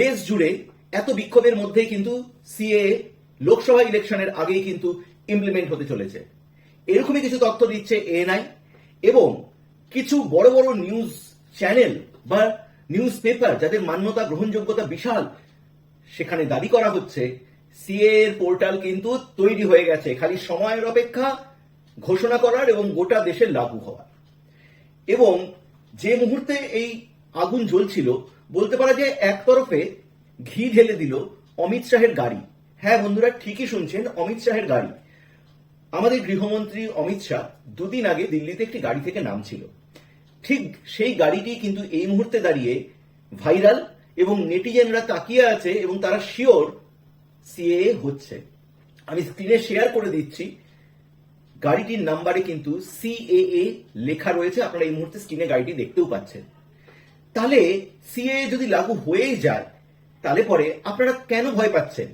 দেশ জুড়ে এত বিক্ষোভের মধ্যেই কিন্তু সিএ লোকসভা ইলেকশনের আগেই কিন্তু ইমপ্লিমেন্ট হতে চলেছে। এরকমই কিছু তথ্য দিচ্ছে এএনআই এবং কিছু বড় বড় নিউজ চ্যানেল বা নিউজ পেপার যাদের মান্যতা, গ্রহণযোগ্যতা বিশাল, সেখানে দাবি করা হচ্ছে সিএ এর পোর্টাল কিন্তু তৈরি হয়ে গেছে। খালি সময়ের অপেক্ষা ঘোষণা করার এবং গোটা দেশে লাগু হওয়ার। এবং যে মুহূর্তে এই আগুন জ্বলছিল বলতে পারা যায় এক তরফে ঘি ঢেলে দিল অমিত শাহের গাড়ি। হ্যাঁ বন্ধুরা, ঠিকই শুনছেন, অমিত শাহের গাড়ি। আমাদের গৃহমন্ত্রী অমিত শাহ দুদিন আগে দিল্লিতে একটি গাড়ি থেকে নামছিল। ঠিক সেই গাড়িটি কিন্তু এই মুহূর্তে দাঁড়িয়ে ভাইরাল এবং নেটিজেনরা তাকিয়ে আছে এবং তারা শিওর সিএ হচ্ছে। আমি স্ক্রিনে শেয়ার করে দিচ্ছি, গাড়িটির নাম্বারে কিন্তু সিএএ লেখা রয়েছে, আপনারা এই মুহূর্তে স্ক্রিনে গাড়িটি দেখতেও পাচ্ছেন। তাহলে সিএ যদি লাগু হয়েই যায়, তাহলে পরে আপনারা কেন ভয় পাচ্ছেন?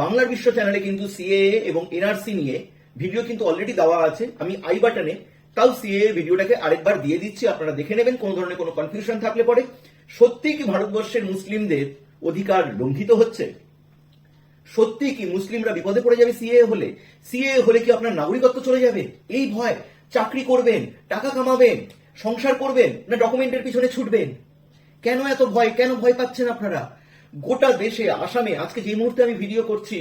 বাংলার বিশ্ব চ্যানেলে কিন্তু সিএ এবং এনআরসি নিয়ে ভিডিও কিন্তু অলরেডি দেওয়া আছে। আমি আই বাটনে তাও সিএ ভিডিওটাকে আরেকবার দিয়ে দিচ্ছি। আপনারা দেখে নেবেন কোন ধরনের কোনো কনফিউশন থাকলে পরে। সত্যি কি ভারতবর্ষের মুসলিমদের অধিকার লঙ্ঘিত হচ্ছে? সত্যি কি মুসলিমরা বিপদে পড়ে যাবে সিএ হলে? সিএ হলে কি আপনার নাগরিকত্ব চলে যাবে? এই ভয়। চাকরি করবেন, টাকা কামাবেন, সংসার করবেন না ডকুমেন্টের পিছনে ছুটবেন? কেন এত ভয়, কেন ভয় পাচ্ছেন আপনারা? গোটা দেশে, আসামে, আজকে যে মুহূর্তে আমি ভিডিও করছি,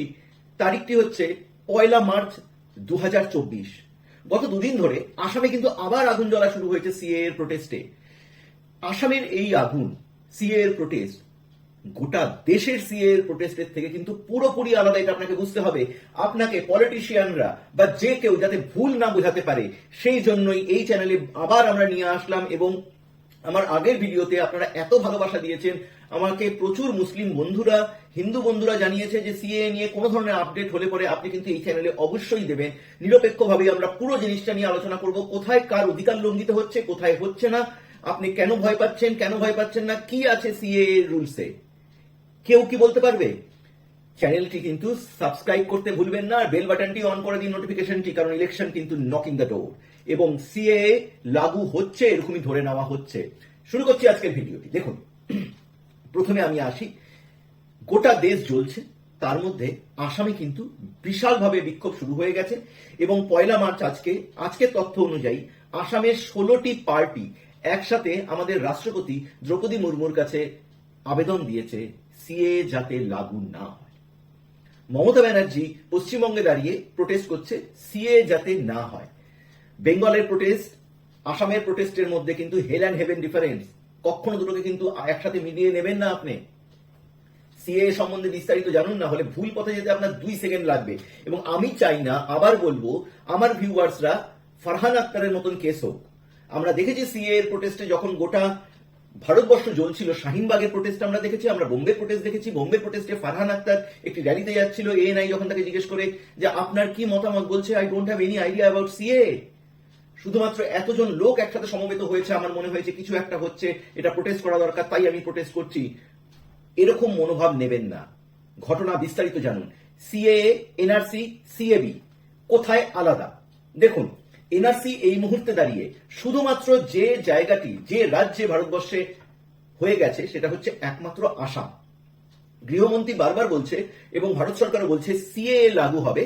তারিখটি হচ্ছে পয়লা মার্চ দু গত দুদিন ধরে আসামে কিন্তু আবার আগুন জ্বলা শুরু হয়েছে সিএ এর প্রোটেস্টে আসামের এই আগুন সিএ এর প্রোটেস্ট গোটা দেশের সিএ এর প্রোটেস্টের থেকে কিন্তু পুরোপুরি আলাদা, এটা আপনাকে বুঝতে হবে। আপনাকে পলিটিশিয়ানরা বা যে কেউ যাতে ভুল না বোঝাতে পারে, সেই জন্যই এই চ্যানেলে আবার আমরা নিয়ে আসলাম এবং আমার আগের ভিডিওতে আপনারা এত ভালোবাসা দিয়েছেন, আমাকে প্রচুর মুসলিম বন্ধুরা, হিন্দু বন্ধুরা জানিয়েছে যে সিএ নিয়ে কোনো ধরনের আপডেট হলে পরে আপনি কিন্তু এই চ্যানেলে অবশ্যই দেবেন। নিরপেক্ষভাবে আমরা পুরো জিনিসটা নিয়ে আলোচনা করব, কোথায় কার অধিকার লঙ্ঘিত হচ্ছে, কোথায় হচ্ছে না, আপনি কেন ভয় পাচ্ছেন, কেন ভয় পাচ্ছেন না, কি আছে সিএ রুলসে কেউ কি বলতে পারবে? চ্যানেলটি কিন্তু সাবস্ক্রাইব করতে ভুলবেন না, আর বেল বাটনটি অন করে দিন নোটিফিকেশনটি কারণ ইলেকশন কিন্তু নকিং দ্য ডোর এবং সিএ লাগু হচ্ছে, এরকমই ধরে নেওয়া হচ্ছে। শুরু করছি আজকের ভিডিওটি। দেখুন, প্রথমে আমি আসি। গোটা দেশ জ্বলছে, তার মধ্যে আসামে কিন্তু বিশালভাবে বিক্ষোভ শুরু হয়ে গেছে এবং পয়লা মার্চ আজকে, আজকের তথ্য অনুযায়ী আসামের ষোলোটি পার্টি একসাথে আমাদের রাষ্ট্রপতি দ্রৌপদী মুর্মুর কাছে আবেদন দিয়েছে সিএ যাতে লাগু না হয়। মমতা ব্যানার্জি পশ্চিমবঙ্গে দাঁড়িয়ে প্রোটেস্ট করছে সিএ যাতে না হয়। বেঙ্গলের প্রোটেস্ট আসামের প্রোটেস্টের মধ্যে কিন্তু হেল অ্যান্ড হেভেন ডিফারেন্স কখনো দুটোকে কিন্তু একসাথে মিলিয়ে নেবেন না আপনি। সিএ সম্বন্ধে বিস্তারিত জানুন, না হলে ভুল পথে যেতে আপনার দুই সেকেন্ড লাগবে। এবং আমি চাই না, আবার বলব, আমার ভিউয়ার্সরা ফারহান আক্তারের মতন কেস হোক। আমরা দেখেছি সিএ এর প্রোটেস্টে যখন গোটা ভারতবর্ষ জ্বলছিল, শাহিনবাগের প্রোটেস্ট আমরা দেখেছি, আমরা বোম্বে প্রোটেস্ট দেখেছি। বোম্বে প্রোটেস্টে ফারহান আক্তার একটি র্যালিতে যাচ্ছিল এএনআই যখন তাকে জিজ্ঞেস করে যে, আপনার কি মতামত? বলছে I don't have any idea about CA শুধুমাত্র এতজন লোক একসাথে সমবেত হয়েছে, আমার মনে হয়েছে কিছু একটা হচ্ছে, এটা প্রোটেস্ট করা দরকার, তাই আমি প্রোটেস্ট করছি। এরকম মনোভাব নেবেন না। ঘটনা বিস্তারিত জানুন। সিএ এনআরসি সিএবি কোথায় আলাদা? দেখুন এনআরসি এই মুহূর্তে দাঁড়িয়ে শুধুমাত্র যে জায়গাটি, যে রাজ্যে ভারতবর্ষে হয়ে গেছে, সেটা হচ্ছে একমাত্র আসাম। গৃহমন্ত্রী বারবার বলছে এবং ভারত সরকারও বলছে সিএ লাগু হবে।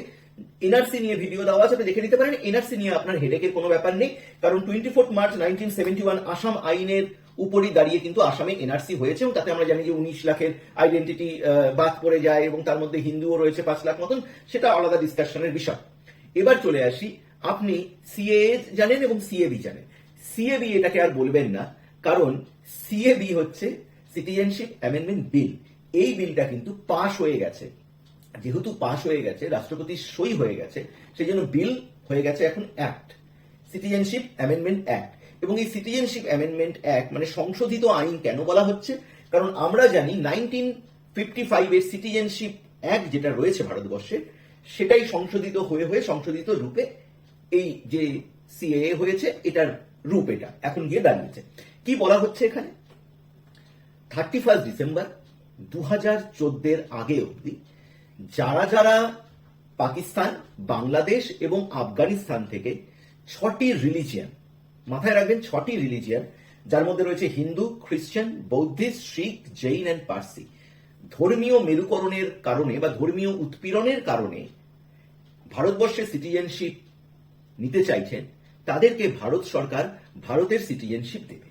এনআরসি নিয়ে ভিডিও দেওয়া আছে আপনি দেখে নিতে পারেন এনআরসি নিয়ে আপনার হেডেকের কোনো ব্যাপার নেই, কারণ twenty fourth March nineteen seventy one Assam আইনের উপরই দাঁড়িয়ে কিন্তু আসামে এনআরসি হয়েছে, এবং তাতে আমরা জানি যে উনিশ লাখের আইডেন্টিটি বাদ পড়ে যায়, এবং তার মধ্যে হিন্দুও রয়েছে পাঁচ লাখ মতন, সেটা আলাদা ডিসকাশনের বিষয়। এবার চলে আসি, আপনি সিএ জানেন এবং সিএবি জানেন। সিএবি এটাকে আর বলবেন না, কারণ সিএবি হচ্ছে সিটিজেনশিপ অ্যামেন্ডমেন্ট বিল এই বিলটা কিন্তু পাশ হয়ে গেছে। যেহেতু পাশ হয়ে গেছে রাষ্ট্রপতির সই হয়ে গেছে সেই জন্য বিল হয়ে গেছে এখন অ্যাক্ট সিটিজেনশিপ অ্যামেন্ডমেন্ট অ্যাক্ট এবং এই সিটিজেনশিপ অ্যামেন্ডমেন্ট অ্যাক্ট মানে সংশোধিত আইন কেন বলা হচ্ছে? কারণ আমরা জানি নাইনটিন ফিফটি ফাইভের সিটিজেনশিপ অ্যাক্ট যেটা রয়েছে ভারতবর্ষে, সেটাই সংশোধিত হয়ে হয়ে সংশোধিত রূপে এই যে সিএ হয়েছে, এটার রূপ এটা এখন গিয়ে দাঁড়িয়েছে। কি বলা হচ্ছে এখানে? থার্টি ফার্স্ট ডিসেম্বর দু হাজার চোদ্দের আগে অবধি যারা যারা পাকিস্তান, বাংলাদেশ এবং আফগানিস্তান থেকে ছটি রিলিজিয়ান মাথায় রাখবেন ছটি রিলিজিয়ান যার মধ্যে রয়েছে হিন্দু খ্রিস্টান বৌদ্ধিস্ট, শিখ, জৈন অ্যান্ড পার্সি। ধর্মীয় মেরুকরণের কারণে বা ধর্মীয় উৎপীড়নের কারণে ভারতবর্ষের সিটিজেনশিপ নিতে চাইছেন, তাদেরকে ভারত সরকার ভারতের সিটিজেনশিপ দেবে।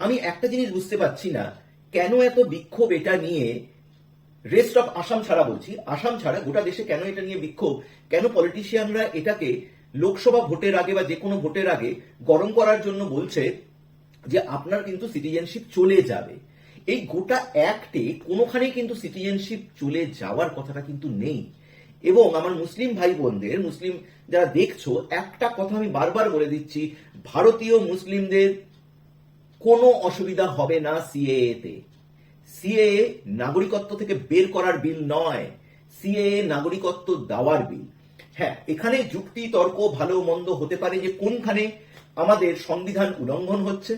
আমি একটা জিনিস বুঝতে পারছি না, কেন এত বিক্ষোভ এটা নিয়ে রেস্ট অফ আসাম ছাড়া বলছি। আসাম ছাড়া গোটা দেশে কেন এটা নিয়ে বিক্ষোভ? কেন পলিটিশিয়ানরা এটাকে লোকসভা ভোটের আগে বা যে কোনো ভোটের আগে গরম করার জন্য বলছে যে আপনার কিন্তু সিটিজেনশিপ চলে যাবে? এই গোটা অ্যাক্টে কোনোখানে কিন্তু সিটিজেনশিপ চলে যাওয়ার কথাটা কিন্তু নেই। এবং আমার মুসলিম ভাই বোনদের মুসলিম যারা দেখছ, একটা কথা আমি বারবার বলে দিচ্ছি, ভারতীয় মুসলিমদের কোনো অসুবিধা হবে না সিএএ তে সিএএ নাগরিকত্ব থেকে বের করার বিল নয়। সিএএ নাগরিকত্ব দেওয়ার বিল। হ্যাঁ এখানে যুক্তি, তর্ক, ভালো, মন্দ হতে পারে যে কোনখানে আমাদের সংবিধান উল্লঙ্ঘন হচ্ছে।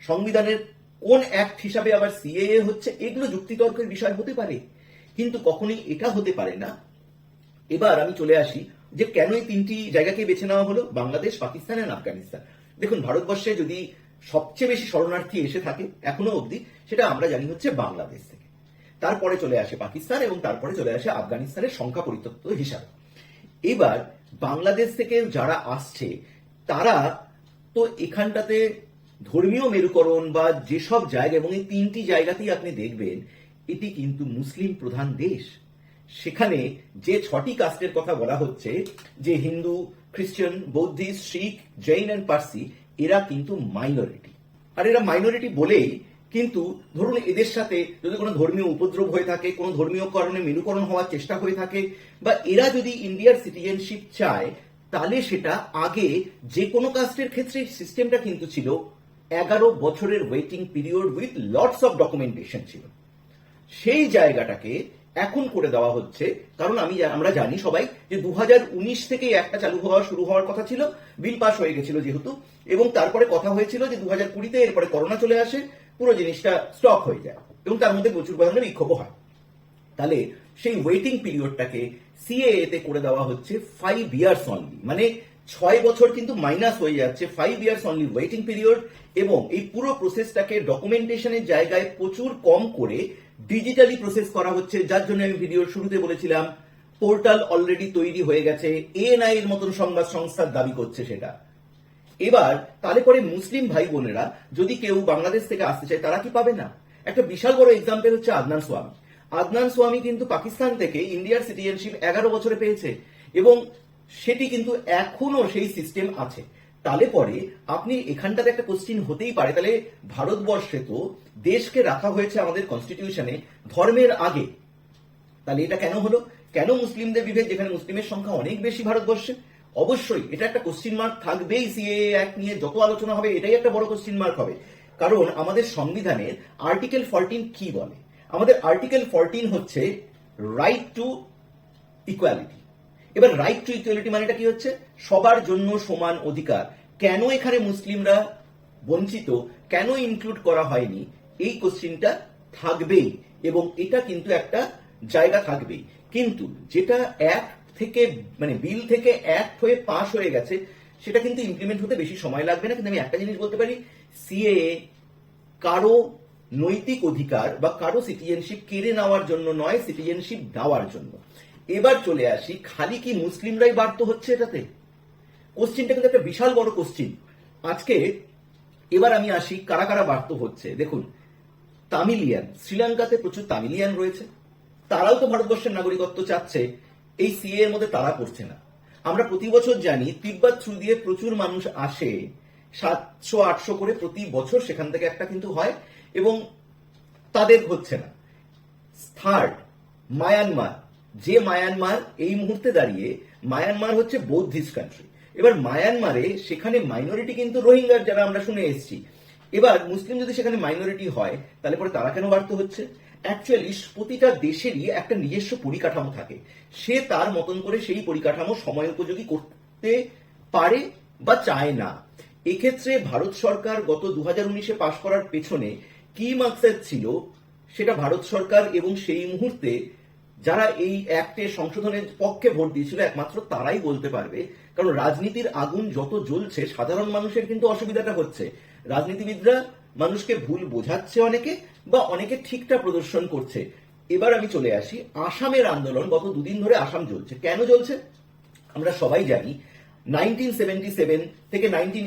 সংবিধানের কোন অ্যাক্ট হিসাবে আবার সিএএ হচ্ছে, এগুলো যুক্তিতর্কের বিষয় হতে পারে। কিন্তু কখনোই এটা হতে পারে না। এবার আমি চলে আসি যে কেন এই তিনটি জায়গাকে বেছে নেওয়া হলো, বাংলাদেশ, পাকিস্তান আর আফগানিস্তান। দেখুন, ভারতবর্ষে যদি সবচেয়ে বেশি শরণার্থী এসে থাকে এখনও অবধি, সেটা আমরা জানি হচ্ছে বাংলাদেশ থেকে। তারপরে চলে আসে পাকিস্তান এবং তারপরে চলে আসে আফগানিস্তানের সংখ্যা পরিত্যক্ত হিসাবে। এবার বাংলাদেশ থেকে যারা আসছে, তারা তো এখানটাতে ধর্মীয় মেরুকরণ বা যেসব জায়গা এবং এই তিনটি জায়গাতেই আপনি দেখবেন, এটি কিন্তু মুসলিম প্রধান দেশ। সেখানে যে ছটি কাস্টের কথা বলা হচ্ছে, যে হিন্দু, খ্রিস্টান, বৌদ্ধিস্ট, শিখ, জৈন অ্যান্ড পার্সি এরা কিন্তু মাইনরিটি আর এরা মাইনরিটি বলেই কিন্তু ধরুন এদের সাথে যদি কোনো ধর্মীয় উপদ্রব হয়ে থাকে, কোনো ধর্মীয় কারণে মেরুকরণ হওয়ার চেষ্টা হয়ে থাকে, বা এরা যদি ইন্ডিয়ার সিটিজেনশিপ চায়, তাহলে সেটা আগে যে কোনো কাস্টের ক্ষেত্রে সিস্টেমটা কিন্তু ছিল এগারো বছরের waiting period with lots of documentation ছিল। সেই জায়গাটাকে এখন করে দেওয়া হচ্ছে। কারণ আমি আমরা জানি সবাই যে দু উনিশ থেকে একটা চালু হওয়া শুরু হওয়ার কথা ছিল। বিল পাস হয়ে গেছিল যেহেতু। এবং তারপরে কথা হয়েছিল যে দু হাজার কুড়িতে এরপরে করোনা চলে আসে, পুরো জিনিসটা স্টপ হয়ে যায়। এবং তার মধ্যে প্রচুর পরিমাণে বিক্ষোভ হয়। তাহলে সেই ওয়েটিং পিরিয়ডটাকে সিএএ তে করে দেওয়া হচ্ছে ফাইভ ইয়ার্স অনলি মানে ছয় বছর কিন্তু মাইনাস হয়ে যাচ্ছে five years only waiting period এবং এই পুরো প্রসেসটাকে ডকুমেন্টেশনের জায়গায় প্রচুর কম করে ডিজিটালি প্রসেস করা হচ্ছে, যার জন্য আমি ভিডিওর শুরুতে বলেছিলাম পোর্টাল অলরেডি তৈরি হয়ে গেছে এএনআই এর মতন সংবাদ সংস্থার দাবি করছে সেটা। এবার, তাহলে পরে মুসলিম ভাই বোনেরা, যদি কেউ বাংলাদেশ থেকে আসতে চায়, তারা কি পাবে না? একটা বিশাল বড় এক্সাম্পল হচ্ছে আদনান সোয়ামী। আদনান সোয়ামী কিন্তু পাকিস্তান থেকে ইন্ডিয়ার সিটিজেনশিপ এগারো বছরে পেয়েছে এবং সেটি কিন্তু এখনও সেই সিস্টেম আছে। তাহলে পরে আপনি এখানটাতে একটা কোশ্চিন হতেই পারে। তাহলে ভারতবর্ষে তো দেশকে রাখা হয়েছে আমাদের কনস্টিটিউশনে ধর্মের আগে। তাহলে এটা কেন হলো? কেন মুসলিমদের বিভেদ? যেখানে মুসলিমের সংখ্যা অনেক বেশি ভারতবর্ষে। অবশ্যই এটা একটা কোশ্চিন মার্ক থাকবেই। সিএ অ্যাক্ট নিয়ে যত আলোচনা হবে, এটাই একটা বড় কোশ্চিন মার্ক হবে। কারণ আমাদের সংবিধানের আর্টিকেল ফরটিন কি বলে? আমাদের আর্টিকেল ফরটিন হচ্ছে রাইট টু ইকুয়ালিটি এবার রাইট টু ইকুয়ালিটি মানেটা কি হচ্ছে? সবার জন্য সমান অধিকার। কেন এখানে মুসলিমরা বঞ্চিত? কেন ইনক্লুড করা হয়নি? এই কোশ্চিনটা থাকবেই এবং এটা কিন্তু একটা জায়গা থাকবেই। কিন্তু যেটা এক থেকে মানে বিল থেকে এক হয়ে পাশ হয়ে গেছে, সেটা কিন্তু ইমপ্লিমেন্ট হতে বেশি সময় লাগবে না। কিন্তু আমি একটা জিনিস বলতে পারি সিএএ কারও নৈতিক অধিকার বা কারও সিটিজেনশিপ কেড়ে নেওয়ার জন্য নয় সিটিজেনশিপ দেওয়ার জন্য। এবার চলে আসি, খালি কি মুসলিমরাই বার্ত হচ্ছে এটাতে? কোশ্চিনটা কিন্তু একটা বিশাল বড় কোশ্চিন আজকে এবার আমি আসি, কারা কারা বার্ত হচ্ছে? দেখুন, তামিলিয়ান, শ্রীলঙ্কাতে প্রচুর তামিলিয়ান রয়েছে। তারাও তো ভারতবর্ষের নাগরিকত্ব চাচ্ছে, এই সিএ এর মধ্যে তারা করছে না। আমরা প্রতি বছর জানি, তিব্বত থ্রু দিয়ে প্রচুর মানুষ আসে, সাতশো, আটশো করে প্রতি বছর সেখান থেকে একটা কিন্তু হয়, এবং তাদের হচ্ছে না। থার্ড মায়ানমার যে মায়ানমার এই মুহূর্তে দাঁড়িয়ে, মায়ানমার হচ্ছে বৌদ্ধিস্ট কান্ট্রি এবার মায়ানমারে সেখানে মাইনরিটি কিন্তু রোহিঙ্গার যারা আমরা শুনে এসেছি। এবার মুসলিম যদি সেখানে মাইনরিটি হয়, তাহলে পরে তারা কেন বাড়তে হচ্ছে? অ্যাকচুয়ালি প্রতিটা দেশেরই একটা নিজস্ব পরিকাঠামো থাকে। সে তার মতন করে সেই পরিকাঠামো সময় উপযোগী করতে পারে বা চায় না। এক্ষেত্রে ভারত সরকার গত দু হাজার উনিশে পাশ করার পেছনে কি মাকসাদ ছিল, সেটা ভারত সরকার এবং সেই মুহূর্তে যারা এই অ্যাক্টে সংশোধনের পক্ষে ভোট দিয়েছিল, একমাত্র তারাই বলতে পারবে। কারণ রাজনীতির আগুন যত জ্বলছে, সাধারণ মানুষের কিন্তু অসুবিধাটা হচ্ছে। রাজনীতিবিদরা মানুষকে ভুল বোঝাচ্ছে অনেকে বা অনেকে ঠিকটা প্রদর্শন করছে। এবার আমি চলে আসি। আসামের আন্দোলন গত দুদিন ধরে আসাম জ্বলছে। কেন জ্বলছে? আমরা সবাই জানি নাইনটিন থেকে নাইনটিন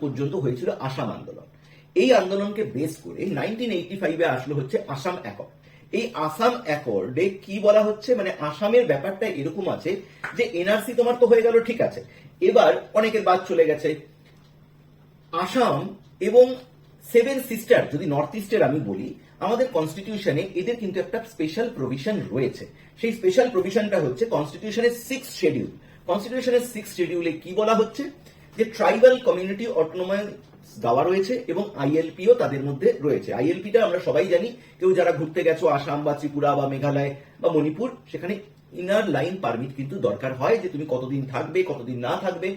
পর্যন্ত হয়েছিল আসাম আন্দোলন। এই আন্দোলনকে বেস করে নাইনটিন এইটটি ফাইভে আসলো হচ্ছে আসাম অ্যাকর্ড এই আসাম অ্যাকর্ডে কি বলা হচ্ছে? মানে আসামের ব্যাপারটা এরকম আছে যে এনআরসি তোমার তো হয়ে গেল, ঠিক আছে। এবার অনেকের বাদ চলে গেছে। আসাম এবং সেভেন সিস্টার যদি নর্থ ইস্টের আমি বলি, আমাদের কনস্টিটিউশনে এদের কিন্তু একটা স্পেশাল প্রভিশন রয়েছে। সেই স্পেশাল প্রভিশনটা হচ্ছে কনস্টিটিউশনের সিক্স শেডিউল কনস্টিটিউশনের সিক্স শেডিউলে কি বলা হচ্ছে? যে ট্রাইবাল কমিউনিটি অটোনোমাস দেওয়া রয়েছে এবং আইএলপিও তাদের মধ্যে রয়েছে। আইএলপিটা আমরা সবাই জানি, কেউ যারা ঘুরতে গেছো, আসাম বা ত্রিপুরা বা মেঘালয় বা মণিপুর, সেখানে ইনার লাইন পারমিট কিন্তু দরকার হয় যে তুমি কতদিন থাকবে, কতদিন না থাকবে।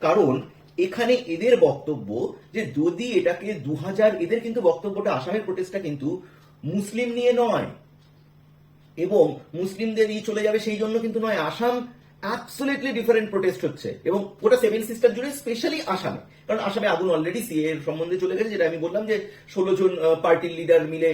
কারণ এখানে এদের বক্তব্য যে যদি এটাকে দু হাজার এদের কিন্তু বক্তব্যটা আসামের প্রোটেস্টটা কিন্তু মুসলিম নিয়ে নয়। এবং মুসলিমদের ই চলে যাবে সেই জন্য কিন্তু নয়, আসাম অ্যাবসোলিটলি ডিফারেন্ট প্রোটেস্ট হচ্ছে। এবং ওটা সেভেন সিস্টার জুড়ে স্পেশালি আসামে। কারণ আসামে আগুন অলরেডি সিএ এর সম্বন্ধে চলে গেছে, যেটা আমি বললাম যে ষোলো জন পার্টির লিডার মিলে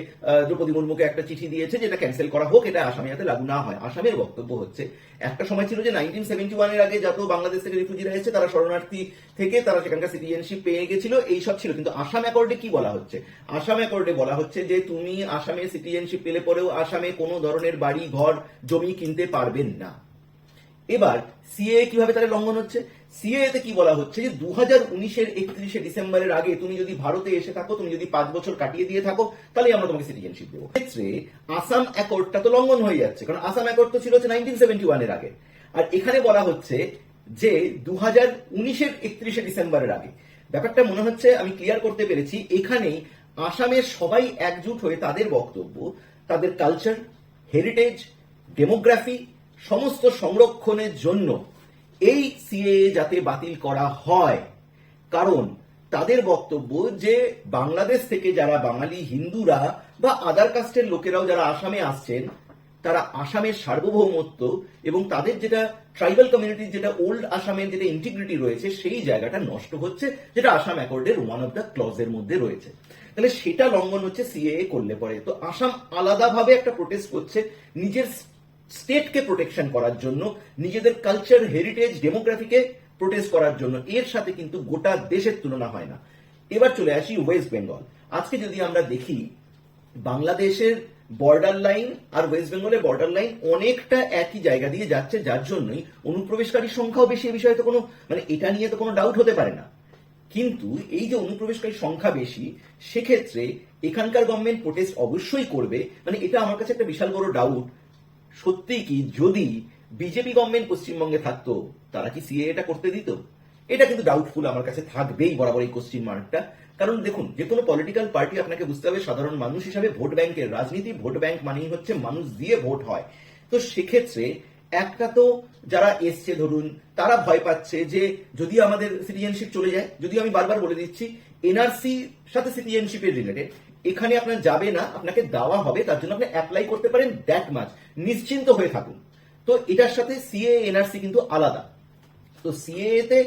দ্রৌপদী মুর্মুকে একটা চিঠি দিয়েছে, যেটা ক্যান্সেল করা হোক, এটা আসামে যাতে লাগু না হয়। আসামের বক্তব্য হচ্ছে, একটা সময় ছিল যে নাইনটিন সেভেন্টি ওয়ানের আগে যত বাংলাদেশ থেকে রিফিউজিরা এসেছে, তারা শরণার্থী থেকে, তারা সেখানকার সিটিজেনশিপ পেয়ে গেছিল এইসব ছিল। কিন্তু আসাম অ্যাকর্ডে কি বলা হচ্ছে? আসাম অ্যাকর্ডে বলা হচ্ছে যে তুমি আসামে সিটিজেনশিপ পেলে পরেও আসামে কোনো ধরনের বাড়ি, ঘর, জমি কিনতে পারবেন না। এবার সিএ কীভাবে তাহলে লঙ্ঘন হচ্ছে? সিএ তে কি বলা হচ্ছে যে দু হাজার উনিশের একত্রিশে ডিসেম্বরের আগে তুমি যদি ভারতে এসে থাকো, তুমি যদি পাঁচ বছর কাটিয়ে দিয়ে থাকো তাহলে আমরা তোমাকে সিটিজেনশিপ দেবো। ক্ষেত্রে আসাম অ্যাকর্ডটা তো লঙ্ঘন হয়ে যাচ্ছে, কারণ আসাম অ্যাকর্ড তো ছিল হচ্ছে নাইনটিন সেভেন্টি ওয়ানের আগে। আর এখানে বলা হচ্ছে যে দু হাজার উনিশের একত্রিশে ডিসেম্বরের আগে। ব্যাপারটা মনে হচ্ছে, আমি ক্লিয়ার করতে পেরেছি, এখানেই আসামের সবাই একজুট হয়ে তাদের বক্তব্য, তাদের কালচার হেরিটেজ ডেমোগ্রাফি সমস্ত সংরক্ষণের জন্য এই সিএ যাতে বাতিল করা হয়। কারণ তাদের বক্তব্য যে বাংলাদেশ থেকে যারা বাঙালি হিন্দুরা বা আদার কাস্টের লোকেরাও যারা আসামে আসছেন, তারা আসামের সার্বভৌমত্ব এবং তাদের যেটা ট্রাইবাল কমিউনিটির যেটা ওল্ড আসামের যেটা ইন্টিগ্রিটি রয়েছে, সেই জায়গাটা নষ্ট হচ্ছে, যেটা আসাম অ্যাকর্ডের ওয়ান অফ দ্য ক্লজের মধ্যে রয়েছে। তাহলে সেটা লঙ্ঘন হচ্ছে সিএএ করলে পরে। তো আসাম আলাদাভাবে একটা প্রোটেস্ট করছে, নিজের স্টেটকে প্রোটেকশন করার জন্য, নিজেদের কালচার হেরিটেজ ডেমোগ্রাফিকে প্রোটেস্ট করার জন্য। এর সাথে কিন্তু গোটা দেশের তুলনা হয় না। এবার চলে আসি ওয়েস্ট বেঙ্গল আজকে যদি আমরা দেখি, বাংলাদেশের বর্ডার লাইন আর ওয়েস্ট বেঙ্গলের বর্ডার লাইন অনেকটা একই জায়গা দিয়ে যাচ্ছে, যার জন্যই অনুপ্রবেশকারীর সংখ্যাও বেশি। এ বিষয়ে তো কোনো মানে এটা নিয়ে তো কোনো ডাউট হতে পারে না। কিন্তু এই যে অনুপ্রবেশকারীর সংখ্যা বেশি, সেক্ষেত্রে এখানকার গভর্নমেন্ট প্রোটেস্ট অবশ্যই করবে। মানে এটা আমার কাছে একটা বিশাল বড় ডাউট সত্যি কি যদি বিজেপি গভর্নমেন্ট পশ্চিমবঙ্গে থাকতো, তারা কি সিএ এটা করতে দিত? এটা কিন্তু ডাউটফুল আমার কাছে থাকবেই বরাবর এই কোশ্চিন মার্কটা কারণ দেখুন, যে কোনো পলিটিক্যাল পার্টি আপনাকে বুঝতে হবে সাধারণ মানুষ হিসাবে ভোট ব্যাংকের রাজনীতি, ভোট ব্যাংক মানেই হচ্ছে মানুষ দিয়ে ভোট হয়। তো সেক্ষেত্রে একটা তো যারা এসছে ধরুন, তারা ভয় পাচ্ছে যে যদি আমাদের সিটিজেনশিপ চলে যায়, যদি আমি বারবার বলে দিচ্ছি এনআরসি সাথে সিটিজেনশিপের রিলেটেড এখানে আপনার যাবে না, আপনাকে দেওয়া হবে, তার জন্য আপনি অ্যাপ্লাই করতে পারেন দ্যাট মাছ নিশ্চিন্ত হয়ে থাকুন। তো এটার সাথে সিএ এনআরসি কিন্তু আলাদা। তো সিএ তে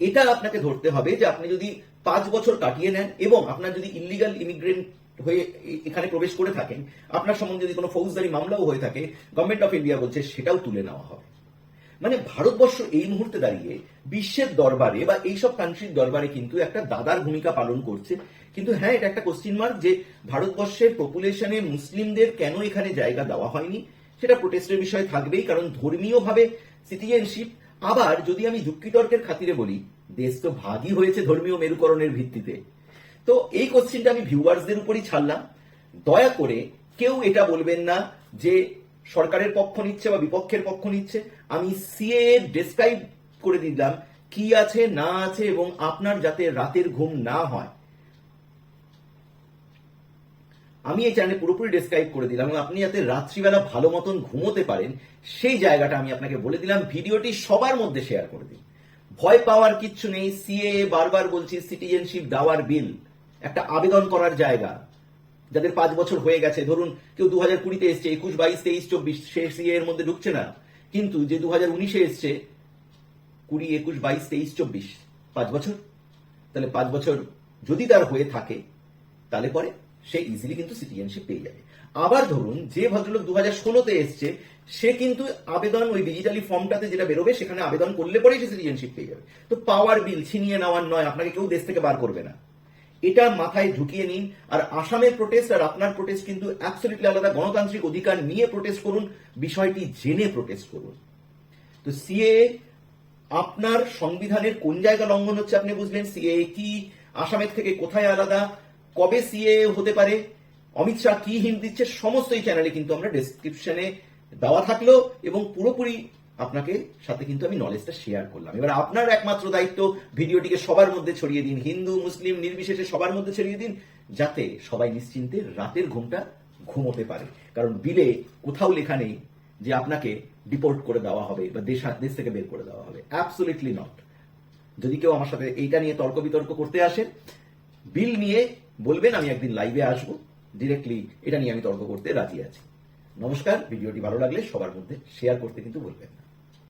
এটা আপনাকে ধরতে হবে যে আপনি যদি পাঁচ বছর কাটিয়ে নেন এবং আপনার যদি ইলিগাল ইমিগ্রেন্ট হয়ে এখানে প্রবেশ করে থাকেন, আপনার সম্বন্ধে যদি কোনো ফৌজদারি মামলাও হয়ে থাকে গভর্নমেন্ট অফ ইন্ডিয়া বলছে সেটাও তুলে নেওয়া হবে। মানে ভারতবর্ষ এই মুহূর্তে দাঁড়িয়ে বিশ্বের দরবারে বা এইসব কান্ট্রির দরবারে কিন্তু একটা দাদার ভূমিকা পালন করছে। কিন্তু হ্যাঁ এটা একটা কোশ্চিন মার্ক যে ভারতবর্ষের পপুলেশনে মুসলিমদের কেন এখানে জায়গা দেওয়া হয়নি? সেটা প্রোটেস্টের বিষয় থাকবেই, কারণ ধর্মীয়ভাবে সিটিজেনশিপ আবার যদি আমি যুক্তিতর্কের খাতিরে বলি, দেশ তো ভাগই হয়েছে ধর্মীয় মেরুকরণের ভিত্তিতে। তো এই কোশ্চিনটা আমি ভিউয়ার্সদের উপরই ছাড়লাম। দয়া করে কেউ এটা বলবেন না যে সরকারের পক্ষ নিচ্ছে বা বিপক্ষের পক্ষ নিচ্ছে। আমি সিএ ডেসক্রাইব করে দিলাম কি আছে, না আছে, এবং আপনার যাতে রাতের ঘুম না হয়। আমি এই চ্যানেলে পুরোপুরি ডেসক্রাইব করে দিলাম এবং আপনি যাতে রাত্রিবেলা ভালো মতন ঘুমোতে পারেন, সেই জায়গাটা আমি আপনাকে বলে দিলাম। ভিডিওটি সবার মধ্যে শেয়ার করে দিন। ভয় পাওয়ার কিচ্ছু নেই। সিএ বারবার বলছি সিটিজেনশিপ দেওয়ার বিল একটা আবেদন করার জায়গা। যাদের পাঁচ বছর হয়ে গেছে, ধরুন কেউ দু হাজার কুড়িতে এসছে, একুশ বাইশ, তেইশ চব্বিশ, সে সিএ এর মধ্যে ঢুকছে না। কিন্তু যে দু হাজার উনিশে এসছে, কুড়ি, একুশ বাইশ, তেইশ চব্বিশ, পাঁচ বছর? তাহলে পাঁচ বছর যদি তার হয়ে থাকে, তাহলে পরে সে ইজিলি কিন্তু সিটিজেনশিপ পেয়ে যাবে। আবার ধরুন, যে ভদ্রলোক দু হাজার ষোলোতে এসছে, সে কিন্তু আবেদন ওই ডিজিটালি ফর্মটাতে যেটা বেরোবে, সেখানে আবেদন করলে পরেই সে সিটিজেনশিপ পেয়ে যাবে। তো পাওয়ার বিল ছিনিয়ে নেওয়ার নয়, আপনাকে কেউ দেশ থেকে বার করবে না। এটা মাথায় ঢুকিয়ে নিন, আর আসামের প্রোটেস্ট আর আপনার প্রোটেস্ট কিন্তু অ্যাবসলিটলি আলাদা। গণতান্ত্রিক অধিকার নিয়ে প্রোটেস্ট করুন, বিষয়টি জেনে প্রোটেস্ট করুন। তো সিএ আপনার সংবিধানের কোন জায়গা লঙ্ঘন হচ্ছে আপনি বুঝলেন? সিএ কি? আসামের থেকে কোথায় আলাদা? কবে সিএ হতে পারে? অমিত শাহ কি হিন্ট দিচ্ছে? সমস্ত এই চ্যানেলে কিন্তু আমরা ডেসক্রিপশনে দেওয়া থাকল এবং পুরোপুরি আপনাকে সাথে কিন্তু আমি নলেজটা শেয়ার করলাম। এবার আপনার একমাত্র দায়িত্ব ভিডিওটিকে সবার মধ্যে ছড়িয়ে দিন, হিন্দু, মুসলিম, নির্বিশেষে সবার মধ্যে ছড়িয়ে দিন, যাতে সবাই নিশ্চিন্তে রাতের ঘুমটা ঘুমোতে পারে। কারণ বিলে কোথাও লেখা নেই যে আপনাকে ডিপোর্ট করে দেওয়া হবে বা দেশ দেশ থেকে বের করে দেওয়া হবে। অ্যাবসোলিটলি নট যদি কেউ আমার সাথে এইটা নিয়ে তর্ক বিতর্ক করতে আসে, বিল নিয়ে বলবেন, আমি একদিন লাইভে আসব। ডিরেক্টলি এটা নিয়ে আমি তর্ক করতে রাজি আছি। নমস্কার, ভিডিওটি ভালো লাগলে সবার মধ্যে শেয়ার করতে কিন্তু বলবেন না।